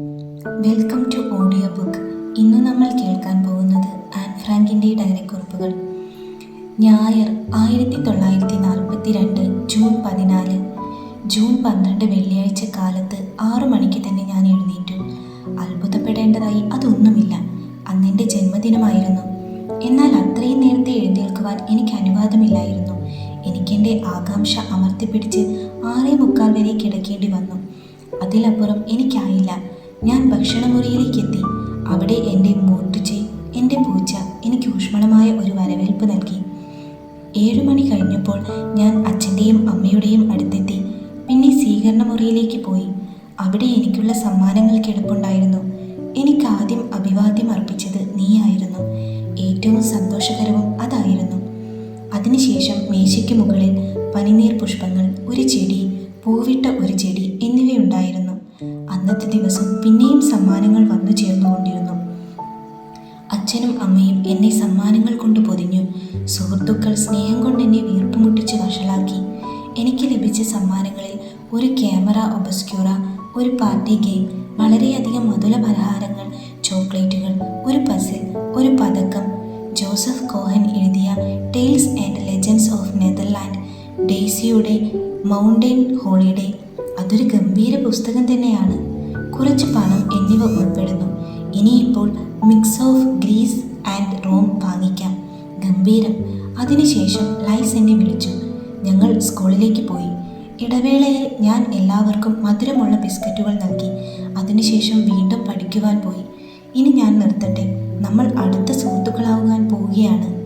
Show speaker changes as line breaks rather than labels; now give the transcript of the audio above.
Welcome to audio book ഇന്ന് നമ്മൾ കേൾക്കാൻ പോകുന്നത് ആൻ ഫ്രാങ്കിന്റെ ഡയറിക്കുറിപ്പുകൾ. ഞായർ ആയിരത്തി തൊള്ളായിരത്തി നാൽപ്പത്തി രണ്ട് ജൂൺ പതിനാല്. ജൂൺ പന്ത്രണ്ട് വെള്ളിയാഴ്ച കാലത്ത് ആറു മണിക്ക് തന്നെ ഞാൻ എഴുന്നേറ്റു. അത്ഭുതപ്പെടേണ്ടതായി അതൊന്നുമില്ല. അന്നെന്റെ ജന്മദിനമായിരുന്നു. എന്നാൽ അത്രയും നേരത്തെ എഴുന്നേൽക്കുവാൻ എനിക്ക് അനുവാദമില്ലായിരുന്നു. എനിക്കെന്റെ ആകാംക്ഷ അമർത്തിപ്പിടിച്ച് ആറേ മുക്കാൽ വരെ കിടക്കേണ്ടി വന്നു. അതിലപ്പുറം എനിക്കായില്ല. ഞാൻ ഭക്ഷണമുറിയിലേക്ക് എത്തി അവിടെ എന്റെ മൂർട്ടിച്ച് എന്റെ പൂച്ച എനിക്ക് ഊഷ്മളമായ ഒരു വരവേൽപ്പ് നൽകി. ഏഴു മണി കഴിഞ്ഞപ്പോൾ ഞാൻ അച്ഛന്റെയും അമ്മയുടെയും അടുത്തെത്തി. പിന്നെ സ്വീകരണ മുറിയിലേക്ക് പോയി. അവിടെ എനിക്കുള്ള സമ്മാനങ്ങൾ കിടപ്പുണ്ടായിരുന്നു എനിക്ക് ആദ്യം അഭിവാദ്യം അർപ്പിച്ചത് നീയായിരുന്നു. ഏറ്റവും സന്തോഷകരവും അതായിരുന്നു. അതിനുശേഷം മേശയ്ക്ക് മുകളിൽ പനിനീർ പുഷ്പങ്ങൾ ഒരു ചെടി പൂവിട്ട ഒരു ചെടി അന്നത്തെ ദിവസം പിന്നെയും സമ്മാനങ്ങൾ വന്നു ചേർന്നുകൊണ്ടിരുന്നു. അച്ഛനും അമ്മയും എന്നെ സമ്മാനങ്ങൾ കൊണ്ട് പൊതിഞ്ഞു. സുഹൃത്തുക്കൾ സ്നേഹം കൊണ്ട് എന്നെ വീർപ്പുമുട്ടിച്ച് വഷളാക്കി. എനിക്ക് ലഭിച്ച സമ്മാനങ്ങളിൽ ഒരു ക്യാമറ ഒബസ്ക്യൂറ ഒരു പാർട്ടി ഗെയിം വളരെയധികം മധുര പലഹാരങ്ങൾ ചോക്ലേറ്റുകൾ ഒരു പസിൽ ഒരു പതക്കം. ജോസഫ് കോഹൻ എഴുതിയ tales and legends of Netherland ഡേസിയുടെ mountain holiday അതൊരു ഗംഭീര പുസ്തകം തന്നെയാണ്. കുറച്ച് പണം എന്നിവ ഉൾപ്പെടുന്നു. ഇനിയിപ്പോൾ mix of Greece and Rome വാങ്ങിക്കാം. ഗംഭീരം. അതിനുശേഷം ലൈസ് എന്നെ വിളിച്ചു. ഞങ്ങൾ സ്കൂളിലേക്ക് പോയി. ഇടവേളയിൽ ഞാൻ എല്ലാവർക്കും മധുരമുള്ള ബിസ്ക്കറ്റുകൾ നൽകി. അതിനുശേഷം വീണ്ടും പഠിക്കുവാൻ പോയി. ഇനി ഞാൻ നിർത്തട്ടെ. നമ്മൾ അടുത്ത സുഹൃത്തുക്കളാവുവാൻ പോവുകയാണ്.